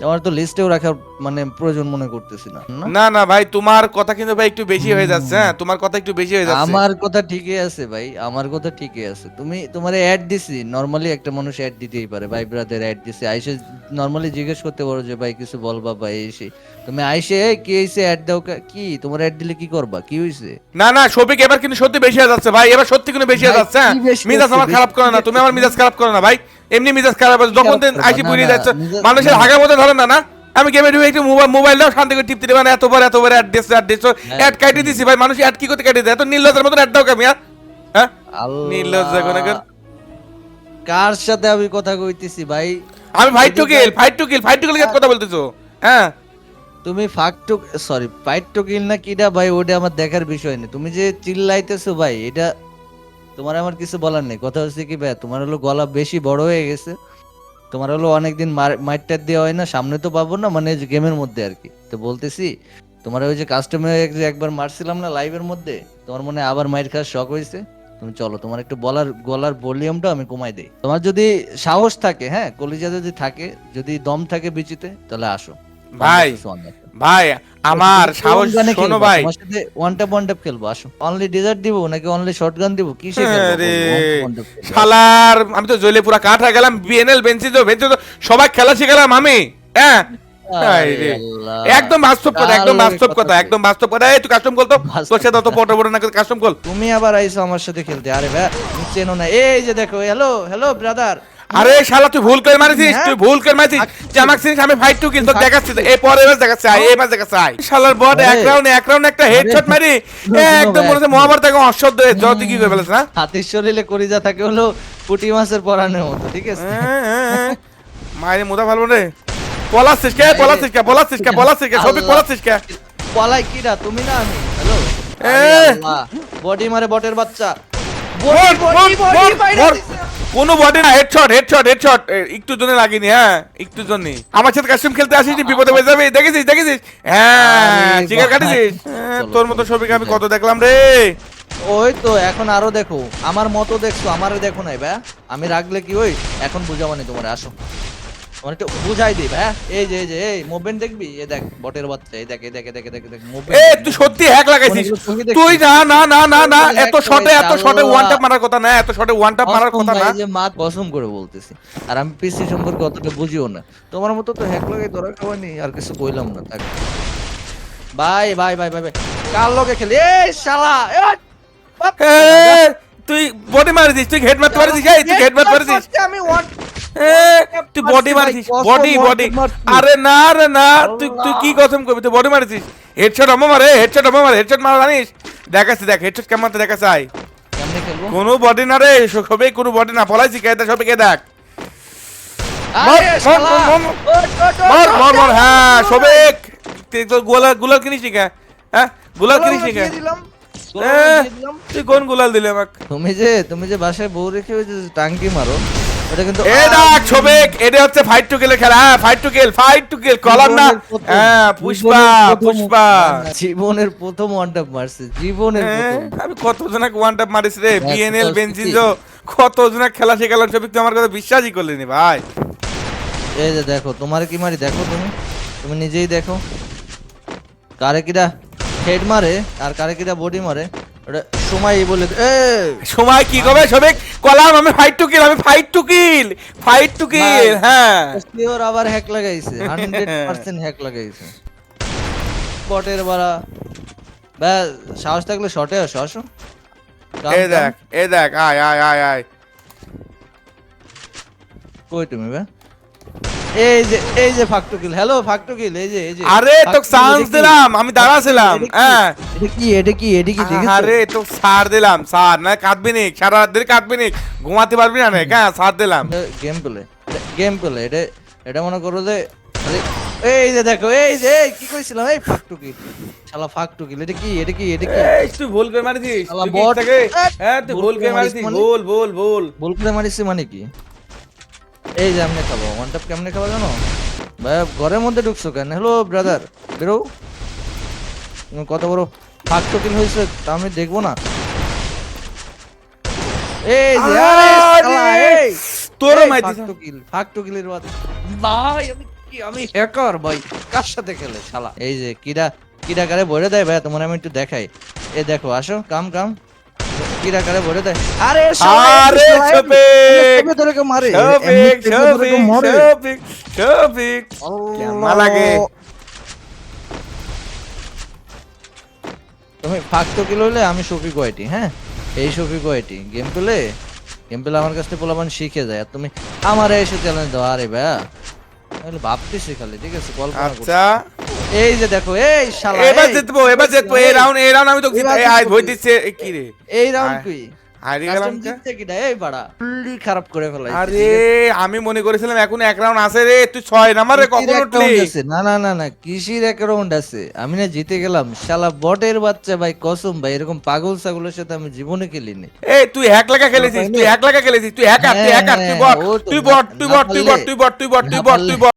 আমার তো লিস্টেও রাখার মানে প্রয়োজন মনে করতেছি না। না? না ভাই তোমার কথা কিন্তু ভাই একটু বেশি হয়ে যাচ্ছে হ্যাঁ তোমার কথা একটু বেশি হয়ে যাচ্ছে। আমার কথা ঠিকই আছে ভাই আমার কথা ঠিকই আছে। তুমি তোমারে অ্যাড দিছি নরমালি একটা মানুষ অ্যাড দিতেই পারে ভাই ব্রাদার অ্যাড দিছি। আইসে নরমালি জিজ্ঞেস করতে পারো যে ভাই কিছু বলবা ভাই এসে তুমি আইসে "এই, কি হইছে? অ্যাড দাও কা-" কি? তোমার অ্যাড দিলে কি করবা? কি হইছে? না না শফিক এবার কিন্তু সত্যি বেশি হয়ে যাচ্ছে ভাই এবার সত্যি কিন্তু বেশি হয়ে যাচ্ছে হ্যাঁ? মিজাজ আমার খারাপ করে না তুমি আমার? মিজাজ খারাপ করো না ভাই। এমনি মিজাজ খারাপ আছে যখন দিন আইসি না, পুড়িয়ে যাচ্ছে। মানুষের না। হাগের মধ্যে ধরেন না না? আমি গেমে ঢুকে একটু মোবাইল মোবাইল দাও শান্তি করে টিপতে দেবেন এতবার এতবার অ্যাড দিচ্ছে অ্যাড দিচ্ছে হ্যাঁ। অ্যাড কাটি দিছি ভাই মানুষ অ্যাড কি করতে কাটি দেয়? এত নির্লজের মতন অ্যাড দাও কেমি হ্যাঁ? নির্লজ্জ কোনাকার। কার সাথে আমি কথা কইতেছি ভাই? আমি fight to kill fight to kill fight to kill কথা বলতেছো? হ্যাঁ? তুমি fuck to sorry fight to kill না কিটা ভাই ওটা আমার দেখার বিষয় নেই। তুমি যে চিল্লাইতেছো ভাই এটা তোমার আমার কিছু বলার নেই। কথা হচ্ছে কি ভাই তোমার হলো গলা বেশি বড় হয়ে গেছে। তোমার হলো অনেকদিন মাইটটার দেওয়া হয় না, সামনে তো পাবো না মানে গেমের মধ্যে আর কি। তো বলতেছি, তোমার ওই যে কাস্টমার একবার মারছিলাম না লাইভের মধ্যে, তোমার মনে আবার মাইর খাওয়ার শখ হয়েছে? তুমি চলো, তোমার একটু বলার, গলার ভলিউমটা আমি কমাই দেই। তোমার যদি সাহস থাকে হ্যাঁ কলিজা যদি থাকে, যদি দম থাকে বিচিতে, তাহলে আসো। ভাই ভাই আমার সাহস শোনো ভাই। তোমার সাথে ওয়ান ট্যাপ ওয়ান ট্যাপ খেলব আসো। অনলি ডেজার্ট দিব নাকি অনলি শটগান দিব? কিসে খেলব আরে। শালার আমি তো জলে পুরা কাঠ গেলাম বিএনএল বেঞ্চি তো বেঞ্চি তো সবাই খেলা শিখালাম আমি হ্যাঁ? একদম বাস্তব কথা একদম বাস্তব কথা একদম বাস্তব কথা। এই তুই কাস্টম কল তো তোর সাথে অত পটো পটো না কাস্টম কল তুমি আবার আইছো আমার সাথে খেলতে। আরে ভাই চেনো না। এই যে দেখো হ্যালো হ্যালো ব্রাদার আরে শালা তুই ভুল করে মারিছিস হ্যাঁ? তুই ভুল করে মারিছিস। যে আমাকে চিনিস আমি ফাইট টু কিল তোকে দেখাচ্ছি তো। এই পরে এবার দেখাচ্ছি আয় এবার দেখাচ্ছি আয়। শালার বট এক রাউন্ড এক রাউন্ড একটা হেডশট মারি। একদম মনে হচ্ছে মহাভারত অশ্বদ্ধ হয়ে যত কি করে ফেলেছ না হাতির শরীরে করিজা থাকে হলো পুটি মাছের পরানের মতো ঠিক আছে? মায়ের মোদা ভালো রে। পলাচ্ছিস কে পলাচ্ছিস কে পলাচ্ছিস কে পলাচ্ছিস কে সবই। পলাচ্ছিস কে। পলাই কিরা তুমি না আমি? হ্যালো? এ। বডি মারে বটের বাচ্চা। বডি মর, বডি কোনো বডি না হেডশট হেডশট হেডশট একটু জন্য লাগিনি হ্যাঁ একটু জন্য আমার সাথে কাস্টম খেলতে আসিস নি, বিপদে হয়ে যাবে দেখেছিস দেখেছিস হ্যাঁ জিগার চিকার কাটিছিস হ্যাঁ, তোর মতো ছবিকে আমি কত দেখলাম রে? ওই তো এখন আরও দেখো আমার মতো দেখছ আমারে দেখো নাই ভাই আমি রাখলে কি ওই এখন বুঝাবানি তোমার আসো। আমার একটু বুঝাই দিই ভাই এই যে এই যে এই মুভমেন্ট দেখবি? এই দেখ বটের বাচ্চা এই দেখ এই দেখ দেখ দেখ এই দেখ এ তুই সত্যি হ্যাক লাগাইছিস? তুই না না না না না এত শটে এত শটে ওয়ান ট্যাপ মারার কথা না এত শটে ওয়ান ট্যাপ মারার কথা না। ভাই যে মা কসম করে বলতেছি। আর আমি পিসি সম্পর্কে অতটা বুঝিও না। তোমার মতো তো হ্যাক লাগাই ধরা খাওয়ানি আর কিছু কইলাম না ভাই ভাই ভাই ভাই ভাই কার লগে খেলি? এই শালা এই, এ, তুই বডি মারিছিস তুই হেড মারতে পারিস তুই হেড মারতে পারিস আমি ওয়ান এ, তুই বডি মারিছিস বডি বডি আরে না রে না তুই তুই কি কথম করবি? তুই বডি মারিছিস? হেডশট মারে হেডশট মারে হেডশট মারা জানিস? দেখাচ্ছি দেখ হেডশট কেমন তো দেখাচ্ছে আয়। কোনো বডি না রে সবে কোনো বডি না। পলাইছি কে সবে কে দেখ। মর, মর, মর, হ্যাঁ সবে। তোর গোলাল কিনিস নি কে? হ্যাঁ গুলাল কিনিস নি এ, তুই কোন গুলাল দিলে আমাক? তুমি যে তুমি যে বাসায় বউ রেখে ওই যে টাঙ্কি মারো ওটা কিন্তু এ দেখ সবেক এটা হচ্ছে ফাইট টু কিলের খেলা। হ্যাঁ fight to kill fight to kill কলার না। হ্যাঁ পুষ্পা পুষ্পা। না, না, জীবনের প্রথম ওয়ান টাপ মারছে জীবনের হ্যাঁ, প্রথম। আমি কত জনক ওয়ান টাপ মারিস রে? বিএনএল তো কত জনক খেলা শেখালাম সবিক তুই আমার কথা বিশ্বাসই করলি নি ভাই। এই যে দেখো তোমার কি মারি? দেখো তুমি। তুমি নিজেই দেখো। কারে কিরা হেড মারে আর কারে কিরা বডি মারে ওটা সময় বলে এ সময় কি কবে সবিক কলাম আমি ফাইট টু কিল আমি fight to kill fight to kill হ্যাঁ। সিওর আবার হ্যাক লাগাইছে হান্ড্রেড পার্সেন্ট হ্যাক লাগাইছে। বটের বড়া। বা সাহস থাকলে শর্টে আসো আসো। এ দেখ এ দেখ আয় আয় আয় আয়। কই তুমি বে এই যে এই যে ফাকটুকিল হ্যালো ফাকটুকিল এই যে এই যে। আরে তো চান্স দিলাম আমি দাঁড়াছিলাম হ্যাঁ। এটা কি? এটা কি? এটা কি? দেখেছ? আরে তো সার দিলাম সার না কাঁদবি নি সারা রাত ধরে কাঁদবি নি ঘুমাতে পারবি না হ্যাঁ সার দিলাম। গেম প্লে গেম প্লে এটা এটা মনে করো যে এই যে দেখো এই যে এই কি কইছিলাম? এই ফাকটুকিল শালা ফাকটুকিল এটা কি? এটা কি? এটা কি? এই, তুই ভুল করে মারিছিস শালা বট। হ্যাঁ তুই ভুল ভুল করে মারিছিস মানে? ভুল ভুল ভুল। করে মারিছে মানে কি? এই যে আমনে খাব ওয়ান টপ কেমনে খাব জানো? ভাই ঘরের মধ্যে ঢুকছো কেন? হ্যালো ব্রাদার বেরো। কত বড় ফাঁক টকিল হয়েছে তা আমি দেখব না। এই যে আরে শালা, এই। তোরও এই, মাইতিস। ফাঁক টকিল বাদ। ভাই আমি কি আমি হ্যাকার ভাই। কার সাথে খেলে শালা? এই যে কিরা কিরা কারে ভরে দেয় ভাই তোমার আমি একটু দেখাই। এ দেখো আসো কাম কাম। ভরে দেয় আরে আরে শফিক! এমনি মারে শফিক এমনি ধরে কেউ শফিক শফিক শফিক কেমন লাগে? তুমি ফাঁক তো কিলো হলে আমি শফিক ওয়াইটি হ্যাঁ এই শফিক ওয়াইটি গেম পেলে? গেম পেলে আমার কাছ থেকে পোলাপান শিখে যায়। আর তুমি আমার এসে চ্যালেঞ্জ দাও। আরে ভাইয়া তাহলে ভাবতেছি খালি ঠিক আছে? কল্পনা। আচ্ছা। এই যে দেখো এই শালা এবার জিতবো এবার জিতবো। এই রাউন্ড এই রাউন্ড আমি তো কি? দিচ্ছে কি রে? এই রাউন্ড হারিয়ে গেলাম কে? এই বাড়া ফুললি খারাপ করে ফেলাইছে। আরে আমি মনে করেছিলাম এখন এক রাউন্ড আছে রে তুই ছয় নাম্বারে কখন উঠলি? না না না না কিসির এক রাউন্ড আছে? আমি না জিতে গেলাম। শালা বটের বাচ্চা ভাই কসম ভাই এরকম পাগল ছাগলের সাথে আমি জীবনে খেলিনি। এই তুই হ্যাক লাগা খেলেছিস তুই হ্যাক লাগা খেলেছিস তুই হ্যাকার তুই হ্যাঁ, হ্যাকার তুই বট তুই বট তুই বট তুই বট তুই বট তুই বট তুই বট তুই বট।